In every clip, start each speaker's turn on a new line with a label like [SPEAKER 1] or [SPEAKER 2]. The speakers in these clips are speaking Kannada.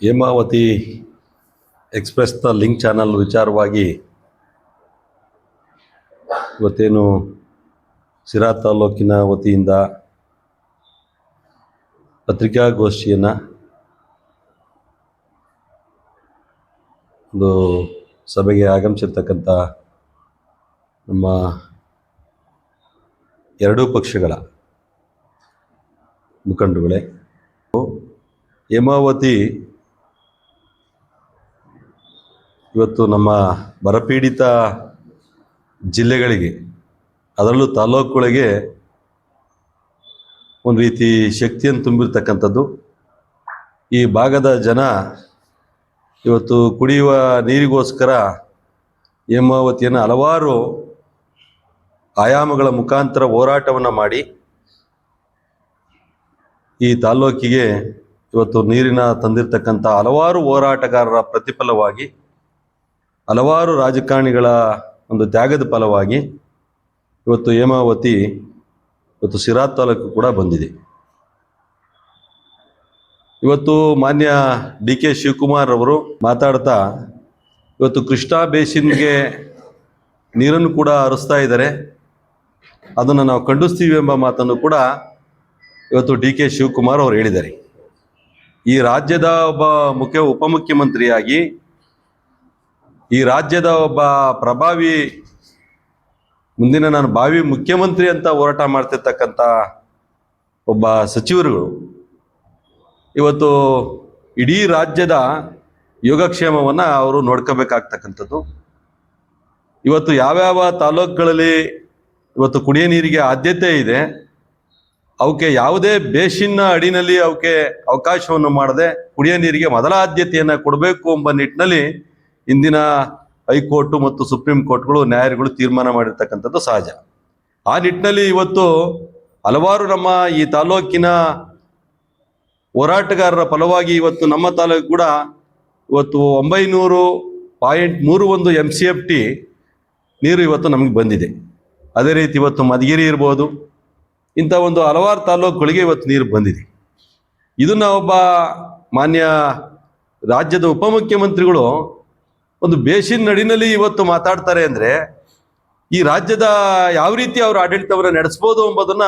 [SPEAKER 1] ಹೇಮಾವತಿ ಎಕ್ಸ್ಪ್ರೆಸ್ನ ಲಿಂಕ್ ಚಾನಲ್ ವಿಚಾರವಾಗಿ ಇವತ್ತೇನು ಸಿರಾ ತಾಲೂಕಿನ ವತಿಯಿಂದ ಪತ್ರಿಕಾಗೋಷ್ಠಿಯನ್ನು ಒಂದು ಸಭೆಗೆ ಆಗಮಿಸಿರ್ತಕ್ಕಂಥ ನಮ್ಮ ಎರಡೂ ಪಕ್ಷಗಳ ಮುಖಂಡಗಳೇ ಹೇಮಾವತಿ ಇವತ್ತು ನಮ್ಮ ಬರಪೀಡಿತ ಜಿಲ್ಲೆಗಳಿಗೆ, ಅದರಲ್ಲೂ ತಾಲೂಕುಗಳಿಗೆ ಒಂದು ರೀತಿ ಶಕ್ತಿಯನ್ನು ತುಂಬಿರ್ತಕ್ಕಂಥದ್ದು. ಈ ಭಾಗದ ಜನ ಇವತ್ತು ಕುಡಿಯುವ ನೀರಿಗೋಸ್ಕರ ಹೇಮಾವತಿಯನ್ನು ಹಲವಾರು ಆಯಾಮಗಳ ಮುಖಾಂತರ ಹೋರಾಟವನ್ನು ಮಾಡಿ, ಈ ತಾಲ್ಲೂಕಿಗೆ ಇವತ್ತು ನೀರಿನ ತಂದಿರತಕ್ಕಂಥ ಹಲವಾರು ಹೋರಾಟಗಾರರ ಪ್ರತಿಫಲವಾಗಿ ಹಲವಾರು ರಾಜಕಾರಣಿಗಳ ಒಂದು ತ್ಯಾಗದ ಫಲವಾಗಿ ಇವತ್ತು ಹೇಮಾವತಿ ಇವತ್ತು ಸಿರಾ ತಾಲೂಕು ಕೂಡ ಬಂದಿದೆ. ಇವತ್ತು ಮಾನ್ಯ ಡಿ ಕೆ ಶಿವಕುಮಾರ್ ಅವರು ಮಾತಾಡ್ತಾ ಇವತ್ತು ಕೃಷ್ಣಾ ಬೇಸಿನ್ಗೆ ನೀರನ್ನು ಕೂಡ ಹರಿಸ್ತಾ ಇದ್ದಾರೆ. ಅದನ್ನು ನಾವು ಖಂಡಿಸ್ತೀವಿ ಎಂಬ ಮಾತನ್ನು ಕೂಡ ಇವತ್ತು ಡಿ ಕೆ ಶಿವಕುಮಾರ್ ಅವರು ಹೇಳಿದ್ದಾರೆ. ಈ ರಾಜ್ಯದ ಒಬ್ಬ ಮುಖ್ಯ ಉಪಮುಖ್ಯಮಂತ್ರಿಯಾಗಿ ಈ ರಾಜ್ಯದ ಒಬ್ಬ ಪ್ರಭಾವಿ, ಮುಂದಿನ ನಾನು ಭಾವಿ ಮುಖ್ಯಮಂತ್ರಿ ಅಂತ ಹೋರಾಟ ಮಾಡ್ತಿರ್ತಕ್ಕಂಥ ಒಬ್ಬ ಸಚಿವರುಗಳು. ಇವತ್ತು ಇಡೀ ರಾಜ್ಯದ ಯೋಗಕ್ಷೇಮವನ್ನು ಅವರು ನೋಡ್ಕೋಬೇಕಾಗ್ತಕ್ಕಂಥದ್ದು. ಇವತ್ತು ಯಾವ್ಯಾವ ತಾಲೂಕುಗಳಲ್ಲಿ ಇವತ್ತು ಕುಡಿಯ ನೀರಿಗೆ ಆದ್ಯತೆ ಇದೆ, ಅವಕ್ಕೆ ಯಾವುದೇ ಬೇಸಿನ ಅಡಿನಲ್ಲಿ ಅವಕ್ಕೆ ಅವಕಾಶವನ್ನು ಮಾಡದೆ ಕುಡಿಯ ನೀರಿಗೆ ಮೊದಲ ಆದ್ಯತೆಯನ್ನು ಕೊಡಬೇಕು ಎಂಬ ನಿಟ್ಟಿನಲ್ಲಿ ಇಂದಿನ ಹೈಕೋರ್ಟ್ ಮತ್ತು ಸುಪ್ರೀಂ ಕೋರ್ಟ್ಗಳು ನ್ಯಾಯಗಳು ತೀರ್ಮಾನ ಮಾಡಿರ್ತಕ್ಕಂಥದ್ದು ಸಹಜ. ಆ ನಿಟ್ಟಿನಲ್ಲಿ ಇವತ್ತು ಹಲವಾರು ನಮ್ಮ ಈ ತಾಲೂಕಿನ ಹೋರಾಟಗಾರರ ಫಲವಾಗಿ ಇವತ್ತು ನಮ್ಮ ತಾಲೂಕು ಕೂಡ ಇವತ್ತು ಒಂಬೈನೂರು ಪಾಯಿಂಟ್ ಮೂರು ಒಂದು ಎಂ ಸಿ ಎಫ್ ಟಿ ನೀರು ಇವತ್ತು ನಮಗೆ ಬಂದಿದೆ. ಅದೇ ರೀತಿ ಇವತ್ತು ಮಧುಗಿರಿ ಇರ್ಬೋದು, ಇಂಥ ಒಂದು ಹಲವಾರು ತಾಲೂಕುಗಳಿಗೆ ಇವತ್ತು ನೀರು ಬಂದಿದೆ. ಇದನ್ನ ಒಬ್ಬ ಮಾನ್ಯ ರಾಜ್ಯದ ಉಪಮುಖ್ಯಮಂತ್ರಿಗಳು ಒಂದು ಬೇಸಿನ ನಡಿನಲ್ಲಿ ಇವತ್ತು ಮಾತಾಡ್ತಾರೆ ಅಂದರೆ ಈ ರಾಜ್ಯದ ಯಾವ ರೀತಿ ಅವರು ಆಡಳಿತವನ್ನು ನಡೆಸ್ಬೋದು ಎಂಬುದನ್ನ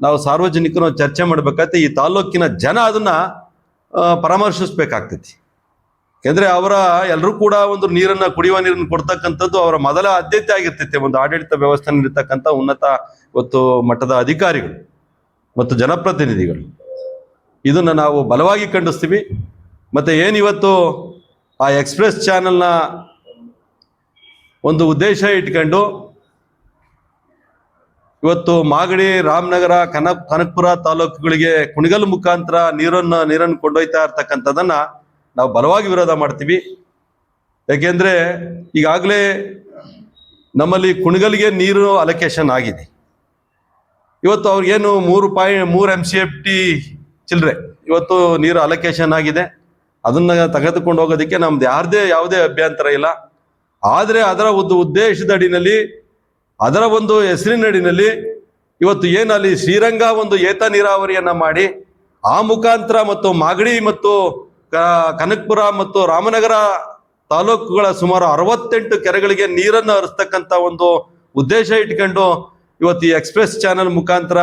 [SPEAKER 1] ನಾವು ಸಾರ್ವಜನಿಕರು ಚರ್ಚೆ ಮಾಡ್ಬೇಕಾಗತ್ತೆ. ಈ ತಾಲೂಕಿನ ಜನ ಅದನ್ನ ಪರಾಮರ್ಶಿಸ್ಬೇಕಾಗ್ತೈತಿ. ಯಾಕಂದ್ರೆ ಅವರ ಎಲ್ಲರೂ ಕೂಡ ಒಂದು ನೀರನ್ನ ಕುಡಿಯುವ ನೀರನ್ನು ಕೊಡ್ತಕ್ಕಂಥದ್ದು ಅವರ ಮೊದಲ ಆದ್ಯತೆ ಆಗಿರ್ತೈತೆ. ಒಂದು ಆಡಳಿತ ವ್ಯವಸ್ಥೆ ನೀಡಿರ್ತಕ್ಕಂಥ ಉನ್ನತ ಇವತ್ತು ಮಟ್ಟದ ಅಧಿಕಾರಿಗಳು ಮತ್ತು ಜನಪ್ರತಿನಿಧಿಗಳು. ಇದನ್ನ ನಾವು ಬಲವಾಗಿ ಖಂಡಿಸ್ತೀವಿ. ಮತ್ತೆ ಏನಿವತ್ತು ಆ ಎಕ್ಸ್ಪ್ರೆಸ್ ಚಾನೆಲ್ನ ಒಂದು ಉದ್ದೇಶ ಇಟ್ಕೊಂಡು ಇವತ್ತು ಮಾಗಡಿ, ರಾಮನಗರ ಕನ ಕನಕಪುರ ತಾಲೂಕುಗಳಿಗೆ ಕುಣಿಗಲ್ ಮುಖಾಂತರ ನೀರನ್ನು ನೀರನ್ನು ಕೊಂಡೊಯ್ತಾ ಇರ್ತಕ್ಕಂಥದ್ದನ್ನ ನಾವು ಬಲವಾಗಿ ವಿರೋಧ ಮಾಡ್ತೀವಿ. ಯಾಕೆಂದ್ರೆ ಈಗಾಗಲೇ ನಮ್ಮಲ್ಲಿ ಕುಣಿಗಲ್ಗೆ ನೀರು ಅಲೋಕೇಶನ್ ಆಗಿದೆ. ಇವತ್ತು ಅವ್ರಿಗೇನು ಮೂರು ಪಾಯಿಂಟ್ ಮೂರು ಎಂ ಸಿ ಎಫ್ ಟಿ ಚಿಲ್ಲರೆ ಇವತ್ತು ನೀರು ಅಲೋಕೇಶನ್ ಆಗಿದೆ. ಅದನ್ನ ತೆಗೆದುಕೊಂಡು ಹೋಗೋದಕ್ಕೆ ನಮ್ದು ಯಾರದೇ ಯಾವುದೇ ಅಭ್ಯಂತರ ಇಲ್ಲ. ಆದರೆ ಅದರ ಒಂದು ಉದ್ದೇಶದ ಅಡಿನಲ್ಲಿ, ಅದರ ಒಂದು ಹೆಸರಿನಡಿನಲ್ಲಿ ಇವತ್ತು ಏನಲ್ಲಿ ಶ್ರೀರಂಗ ಒಂದು ಏತ ನೀರಾವರಿಯನ್ನ ಮಾಡಿ, ಆ ಮುಖಾಂತರ ಮತ್ತು ಮಾಗಡಿ ಮತ್ತು ಕನಕಪುರ ಮತ್ತು ರಾಮನಗರ ತಾಲೂಕುಗಳ ಸುಮಾರು ಅರವತ್ತೆಂಟು ಕೆರೆಗಳಿಗೆ ನೀರನ್ನು ಹರಿಸ್ತಕ್ಕಂಥ ಒಂದು ಉದ್ದೇಶ ಇಟ್ಕೊಂಡು ಇವತ್ತು ಈ ಎಕ್ಸ್ಪ್ರೆಸ್ ಚಾನೆಲ್ ಮುಖಾಂತರ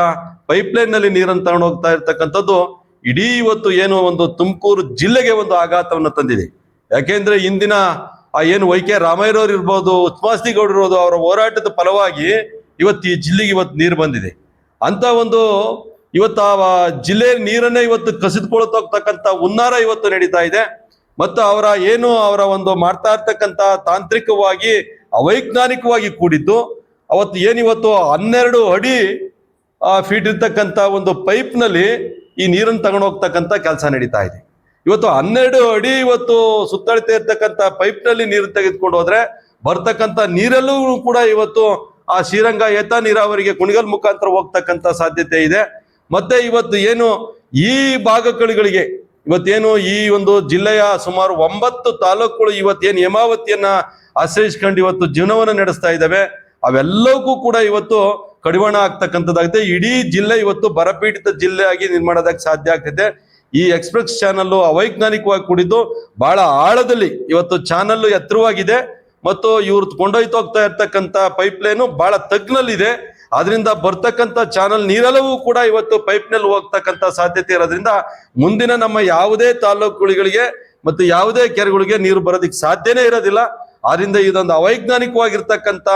[SPEAKER 1] ಪೈಪ್ಲೈನ್ನಲ್ಲಿ ನೀರನ್ನು ತಗೊಂಡು ಹೋಗ್ತಾ ಇರ್ತಕ್ಕಂಥದ್ದು ಇಡೀ ಇವತ್ತು ಏನು ಒಂದು ತುಮಕೂರು ಜಿಲ್ಲೆಗೆ ಒಂದು ಆಘಾತವನ್ನು ತಂದಿದೆ. ಯಾಕೆಂದ್ರೆ ಇಂದಿನ ಆ ಏನು ವೈ ಕೆ ರಾಮಯ್ಯರವ್ರು ಇರ್ಬೋದು ಉತ್ಮಾಸ್ತಿಗೌಡರು ಇರ್ಬೋದು, ಅವರ ಹೋರಾಟದ ಫಲವಾಗಿ ಇವತ್ತು ಈ ಜಿಲ್ಲೆಗೆ ಇವತ್ತು ನೀರು ಬಂದಿದೆ. ಅಂತ ಒಂದು ಇವತ್ತು ಆ ಜಿಲ್ಲೆ ನೀರನ್ನೇ ಇವತ್ತು ಕಸಿದುಕೊಳ್ತಕ್ಕಂಥ ಹುನ್ನಾರ ಇವತ್ತು ನಡೀತಾ ಇದೆ. ಮತ್ತು ಅವರ ಏನು ಅವರ ಒಂದು ಮಾಡ್ತಾ ಇರ್ತಕ್ಕಂಥ ತಾಂತ್ರಿಕವಾಗಿ, ಅವೈಜ್ಞಾನಿಕವಾಗಿ ಕೂಡಿದ್ದು, ಅವತ್ತು ಏನಿವತ್ತು ಹನ್ನೆರಡು ಅಡಿ ಫೀಟ್ ಇರ್ತಕ್ಕಂಥ ಒಂದು ಪೈಪ್ನಲ್ಲಿ ಈ ನೀರನ್ನು ತಗೊಂಡು ಹೋಗ್ತಕ್ಕಂಥ ಕೆಲಸ ನಡೀತಾ ಇದೆ. ಇವತ್ತು ಹನ್ನೆರಡು ಅಡಿ ಇವತ್ತು ಸುತ್ತಳತೆ ಇರ್ತಕ್ಕಂಥ ಪೈಪ್ನಲ್ಲಿ ನೀರು ತೆಗೆದುಕೊಂಡು ಹೋದ್ರೆ ಬರ್ತಕ್ಕಂಥ ನೀರಲ್ಲೂ ಕೂಡ ಇವತ್ತು ಆ ಶ್ರೀರಂಗ ಏತ ನೀರಾವರಿಗೆ ಕುಣಿಗಲ್ ಮುಖಾಂತರ ಹೋಗ್ತಕ್ಕಂಥ ಸಾಧ್ಯತೆ ಇದೆ. ಮತ್ತೆ ಇವತ್ತು ಏನು ಈ ಭಾಗಗಳಿಗೆ ಇವತ್ತೇನು ಈ ಒಂದು ಜಿಲ್ಲೆಯ ಸುಮಾರು ಒಂಬತ್ತು ತಾಲೂಕುಗಳು ಇವತ್ತೇನು ಹೇಮಾವತಿಯನ್ನ ಆಶ್ರಯಿಸ್ಕೊಂಡು ಇವತ್ತು ಜೀವನವನ್ನು ನಡೆಸ್ತಾ ಇದ್ದಾವೆ. ಅವೆಲ್ಲವಕ್ಕೂ ಕೂಡ ಇವತ್ತು ಕಡಿವಾಣ ಆಗ್ತಕ್ಕಂಥದ್ದಾಗುತ್ತೆ. ಇಡೀ ಜಿಲ್ಲೆ ಇವತ್ತು ಬರಪೀಡಿತ ಜಿಲ್ಲೆಯಾಗಿ ಆಗಿ ನಿರ್ಮಾಣದಕ್ಕೆ ಸಾಧ್ಯ ಆಗ್ತೈತೆ. ಈ ಎಕ್ಸ್ಪ್ರೆಸ್ ಚಾನಲ್ ಅವೈಜ್ಞಾನಿಕವಾಗಿ ಕೂಡಿದ್ದು ಬಹಳ ಆಳದಲ್ಲಿ ಇವತ್ತು ಚಾನಲ್ ಎತ್ತರವಾಗಿದೆ. ಮತ್ತು ಇವ್ರು ಕೊಂಡೊಯ್ತು ಹೋಗ್ತಾ ಇರ್ತಕ್ಕಂಥ ಪೈಪ್ ಲೈನು ಬಹಳ ತಗ್ನಲ್ಲಿದೆ. ಅದರಿಂದ ಬರ್ತಕ್ಕಂಥ ಚಾನಲ್ ನೀರೆಲ್ಲವೂ ಕೂಡ ಇವತ್ತು ಪೈಪ್ನಲ್ಲಿ ಹೋಗ್ತಕ್ಕಂಥ ಸಾಧ್ಯತೆ ಇರೋದ್ರಿಂದ ಮುಂದಿನ ನಮ್ಮ ಯಾವುದೇ ತಾಲೂಕುಗಳಿಗೆ ಮತ್ತು ಯಾವುದೇ ಕೆರೆಗಳಿಗೆ ನೀರು ಬರೋದಕ್ಕೆ ಸಾಧ್ಯನೇ ಇರೋದಿಲ್ಲ. ಆದ್ರಿಂದ ಇದೊಂದು ಅವೈಜ್ಞಾನಿಕವಾಗಿರ್ತಕ್ಕಂಥ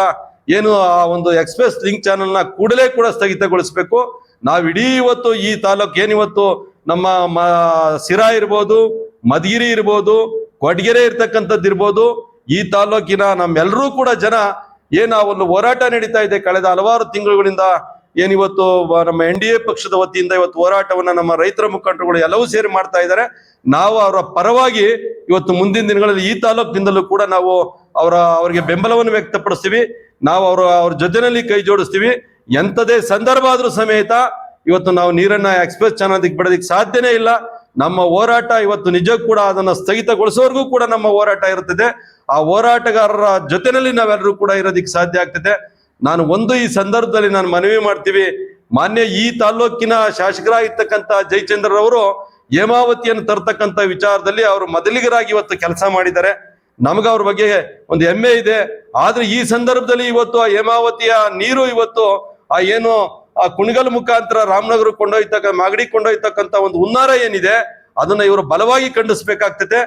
[SPEAKER 1] ಏನು ಆ ಒಂದು ಎಕ್ಸ್ಪ್ರೆಸ್ ಲಿಂಕ್ ಚಾನೆಲ್ನ ಕೂಡಲೇ ಕೂಡ ಸ್ಥಗಿತಗೊಳಿಸಬೇಕು. ನಾವು ಇಡೀ ಇವತ್ತು ಈ ತಾಲೂಕ್ ಏನಿವತ್ತು ನಮ್ಮ ಮ- ಸಿರಾ ಇರ್ಬೋದು ಮಧುಗಿರಿ ಇರ್ಬೋದು ಕೊಡಗೆರೆ ಇರ್ತಕ್ಕಂಥದ್ದು ಇರ್ಬೋದು, ಈ ತಾಲೂಕಿನ ನಮ್ಮೆಲ್ಲರೂ ಕೂಡ ಜನ ಏನ ಒಂದು ಹೋರಾಟ ನಡೀತಾ ಇದೆ ಕಳೆದ ಹಲವಾರು ತಿಂಗಳುಗಳಿಂದ ಏನಿವತ್ತು ನಮ್ಮ ಎನ್ ಡಿ ಎ ಪಕ್ಷದ ವತಿಯಿಂದ ಇವತ್ತು ಹೋರಾಟವನ್ನ ನಮ್ಮ ರೈತರ ಮುಖಂಡರುಗಳು ಎಲ್ಲವೂ ಸೇರಿ ಮಾಡ್ತಾ ಇದ್ದಾರೆ. ನಾವು ಅವರ ಪರವಾಗಿ ಇವತ್ತು ಮುಂದಿನ ದಿನಗಳಲ್ಲಿ ಈ ತಾಲೂಕಿನಿಂದಲೂ ಕೂಡ ನಾವು ಅವರ, ಅವರಿಗೆ ಬೆಂಬಲವನ್ನು ವ್ಯಕ್ತಪಡಿಸ್ತೀವಿ. ನಾವು ಅವರು ಅವ್ರ ಜೊತೆನಲ್ಲಿ ಕೈ ಜೋಡಿಸ್ತೀವಿ. ಎಂಥದೇ ಸಂದರ್ಭ ಆದರೂ ಸಮೇತ ಇವತ್ತು ನಾವು ನೀರನ್ನ ಎಕ್ಸ್ಪ್ರೆಸ್ ಚಾನಲ್ಗೆ ಬಿಡೋದಕ್ಕೆ ಸಾಧ್ಯನೇ ಇಲ್ಲ. ನಮ್ಮ ಹೋರಾಟ ಇವತ್ತು ನಿಜ ಕೂಡ ಅದನ್ನ ಸ್ಥಗಿತಗೊಳಿಸೋವರೆಗೂ ಕೂಡ ನಮ್ಮ ಹೋರಾಟ ಇರುತ್ತದೆ. ಆ ಹೋರಾಟಗಾರರ ಜೊತೆನಲ್ಲಿ ನಾವೆಲ್ಲರೂ ಕೂಡ ಇರೋದಕ್ಕೆ ಸಾಧ್ಯ ಆಗ್ತದೆ. ನಾನು ಒಂದು ಈ ಸಂದರ್ಭದಲ್ಲಿ ನಾನು ಮನವಿ ಮಾಡ್ತೀವಿ. ಮಾನ್ಯ ಈ ತಾಲೂಕಿನ ಶಾಸಕರಾಗಿರ್ತಕ್ಕಂಥ ಜಯಚಂದ್ರರವರು ಹೇಮಾವತಿಯನ್ನು ತರ್ತಕ್ಕಂಥ ವಿಚಾರದಲ್ಲಿ ಅವರು ಮೊದಲಿಗರಾಗಿ ಇವತ್ತು ಕೆಲಸ ಮಾಡಿದ್ದಾರೆ. ನಮಗ ಅವ್ರ ಬಗ್ಗೆ ಒಂದು ಹೆಮ್ಮೆ ಇದೆ. ಆದ್ರೆ ಈ ಸಂದರ್ಭದಲ್ಲಿ ಇವತ್ತು ಆ ಹೇಮಾವತಿಯ ನೀರು ಇವತ್ತು ಆ ಏನು ಆ ಕುಣಿಗಲ್ ಮುಖಾಂತರ ರಾಮನಗರ ಕೊಂಡೊಯ್ತಕ್ಕ, ಮಾಗಡಿ ಕೊಂಡೊಯ್ತಕ್ಕಂತ ಒಂದು ಹುನ್ನಾರ ಏನಿದೆ, ಅದನ್ನ ಇವರು ಬಲವಾಗಿ ಖಂಡಿಸ್ಬೇಕಾಗ್ತದೆ.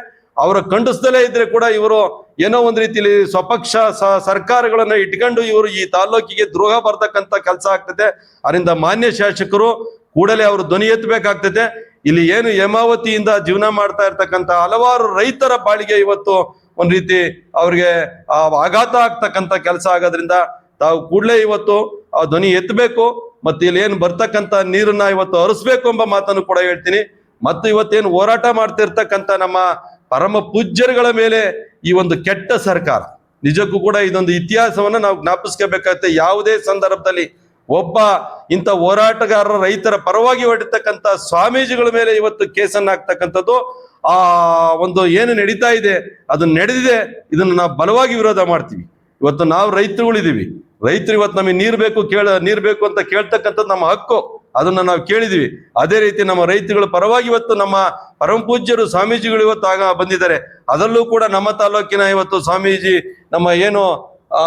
[SPEAKER 1] ಅವರ ಖಂಡಿಸ್ದಲೇ ಇದ್ರೆ ಕೂಡ ಇವರು ಏನೋ ಒಂದ್ ರೀತಿಲಿ ಸ್ವಪಕ್ಷ ಸರ್ಕಾರಗಳನ್ನ ಇಟ್ಕೊಂಡು ಇವರು ಈ ತಾಲೂಕಿಗೆ ದ್ರೋಹ ಬರ್ತಕ್ಕಂತ ಕೆಲಸ ಆಗ್ತದೆ. ಅದರಿಂದ ಮಾನ್ಯ ಶಾಸಕರು ಕೂಡಲೇ ಅವರು ಧ್ವನಿ ಎತ್ತಬೇಕಾಗ್ತದೆ. ಇಲ್ಲಿ ಏನು ಹೇಮಾವತಿಯಿಂದ ಜೀವನ ಮಾಡ್ತಾ ಇರ್ತಕ್ಕಂತ ಹಲವಾರು ರೈತರ ಬಾಳಿಗೆ ಇವತ್ತು ಒಂದ್ ರೀತಿ ಅವ್ರಿಗೆ ಆಘಾತ ಆಗ್ತಕ್ಕಂಥ ಕೆಲಸ ಆಗೋದ್ರಿಂದ ತಾವು ಕೂಡಲೇ ಇವತ್ತು ಆ ಧ್ವನಿ ಎತ್ತಬೇಕು, ಮತ್ತೆ ಇಲ್ಲಿ ಏನು ಬರ್ತಕ್ಕಂಥ ನೀರನ್ನ ಇವತ್ತು ಹರಿಸ್ಬೇಕು ಎಂಬ ಮಾತನ್ನು ಕೂಡ ಹೇಳ್ತೀನಿ. ಮತ್ತು ಇವತ್ತೇನು ಹೋರಾಟ ಮಾಡ್ತಿರ್ತಕ್ಕಂಥ ನಮ್ಮ ಪರಮ ಪೂಜ್ಯರುಗಳ ಮೇಲೆ ಈ ಒಂದು ಕೆಟ್ಟ ಸರ್ಕಾರ, ನಿಜಕ್ಕೂ ಕೂಡ ಇದೊಂದು ಇತಿಹಾಸವನ್ನ ನಾವು ಜ್ಞಾಪಿಸ್ಕೋಬೇಕಾಗತ್ತೆ. ಯಾವುದೇ ಸಂದರ್ಭದಲ್ಲಿ ಒಬ್ಬ ಇಂಥ ಹೋರಾಟಗಾರರ ರೈತರ ಪರವಾಗಿ ಹೊಡಿತಕ್ಕಂತ ಸ್ವಾಮೀಜಿಗಳ ಮೇಲೆ ಇವತ್ತು ಕೇಸನ್ನ ಹಾಕ್ತಕ್ಕಂಥದ್ದು, ಆ ಒಂದು ಏನು ನಡೀತಾ ಇದೆ, ಅದು ನಡೆದಿದೆ, ಇದನ್ನು ನಾವು ಬಲವಾಗಿ ವಿರೋಧ ಮಾಡ್ತೀವಿ. ಇವತ್ತು ನಾವು ರೈತರುಗಳಿದೀವಿ ರೈತರು ಇವತ್ತು ನಮಗೆ ನೀರು ಬೇಕು ಕೇಳ, ನೀರು ಬೇಕು ಅಂತ ಕೇಳ್ತಕ್ಕಂಥದ್ದು ನಮ್ಮ ಹಕ್ಕು. ಅದನ್ನ ನಾವು ಕೇಳಿದೀವಿ ಅದೇ ರೀತಿ ನಮ್ಮ ರೈತರುಗಳ ಪರವಾಗಿ ಇವತ್ತು ನಮ್ಮ ಪರಮ ಪೂಜ್ಯರು ಸ್ವಾಮೀಜಿಗಳು ಇವತ್ತು ಆಗ ಬಂದಿದ್ದಾರೆ. ಅದರಲ್ಲೂ ಕೂಡ ನಮ್ಮ ತಾಲೂಕಿನ ಇವತ್ತು ಸ್ವಾಮೀಜಿ ನಮ್ಮ ಏನು, ಆ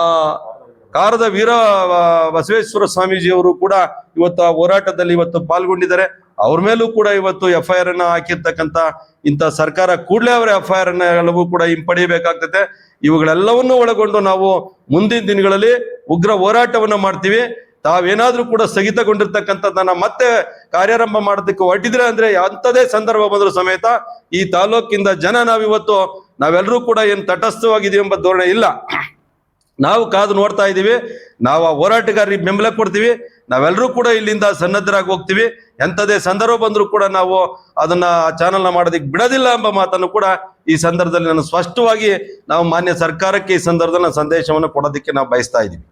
[SPEAKER 1] ಕಾರದ ವೀರ ಬಸವೇಶ್ವರ ಸ್ವಾಮೀಜಿಯವರು ಕೂಡ ಇವತ್ತು ಆ ಹೋರಾಟದಲ್ಲಿ ಇವತ್ತು ಪಾಲ್ಗೊಂಡಿದ್ದಾರೆ. ಅವ್ರ ಮೇಲೂ ಕೂಡ ಇವತ್ತು ಎಫ್ ಐ ಆರ್ ಅನ್ನ ಹಾಕಿರ್ತಕ್ಕಂತ ಇಂಥ ಸರ್ಕಾರ ಕೂಡಲೇ ಅವರ ಎಫ್ ಐ ಆರ್ ಕೂಡ ಹಿಂಪಡೆಯಬೇಕಾಗ್ತದೆ ಇವುಗಳೆಲ್ಲವನ್ನೂ ಒಳಗೊಂಡು ನಾವು ಮುಂದಿನ ದಿನಗಳಲ್ಲಿ ಉಗ್ರ ಹೋರಾಟವನ್ನ ಮಾಡ್ತೀವಿ. ತಾವೇನಾದ್ರೂ ಕೂಡ ಸ್ಥಗಿತಗೊಂಡಿರ್ತಕ್ಕಂಥದ್ದನ್ನ ಮತ್ತೆ ಕಾರ್ಯಾರಂಭ ಮಾಡೋದಕ್ಕೆ ಹೊರಟಿದ್ರೆ ಅಂದ್ರೆ ಅಂಥದೇ ಸಂದರ್ಭ ಬಂದ್ರು ಸಮೇತ ಈ ತಾಲೂಕಿಂದ ಜನ ನಾವಿವತ್ತು ನಾವೆಲ್ಲರೂ ಕೂಡ ಏನು ತಟಸ್ಥವಾಗಿದೀವಿ ಎಂಬ ಧೋರಣೆ ಇಲ್ಲ. ನಾವು ಕಾದು ನೋಡ್ತಾ ಇದ್ದೀವಿ. ನಾವು ಆ ಹೋರಾಟಗಾರರಿಗೆ ಬೆಂಬಲ ಕೊಡ್ತೀವಿ. ನಾವೆಲ್ಲರೂ ಕೂಡ ಇಲ್ಲಿಂದ ಸನ್ನದ್ಧರಾಗಿ ಹೋಗ್ತೀವಿ. ಎಂಥದೇ ಸಂದರ್ಭ ಬಂದರೂ ಕೂಡ ನಾವು ಅದನ್ನ ಚಾನಲ್ನ ಮಾಡೋದಕ್ಕೆ ಬಿಡೋದಿಲ್ಲ ಎಂಬ ಮಾತನ್ನು ಕೂಡ ಈ ಸಂದರ್ಭದಲ್ಲಿ ನಾನು ಸ್ಪಷ್ಟವಾಗಿ ನಾವು ಮಾನ್ಯ ಸರ್ಕಾರಕ್ಕೆ ಈ ಸಂದರ್ಭದಲ್ಲಿ ನಾನು ಸಂದೇಶವನ್ನು ಕೊಡೋದಕ್ಕೆ ನಾವು ಬಯಸ್ತಾ ಇದ್ದೀವಿ.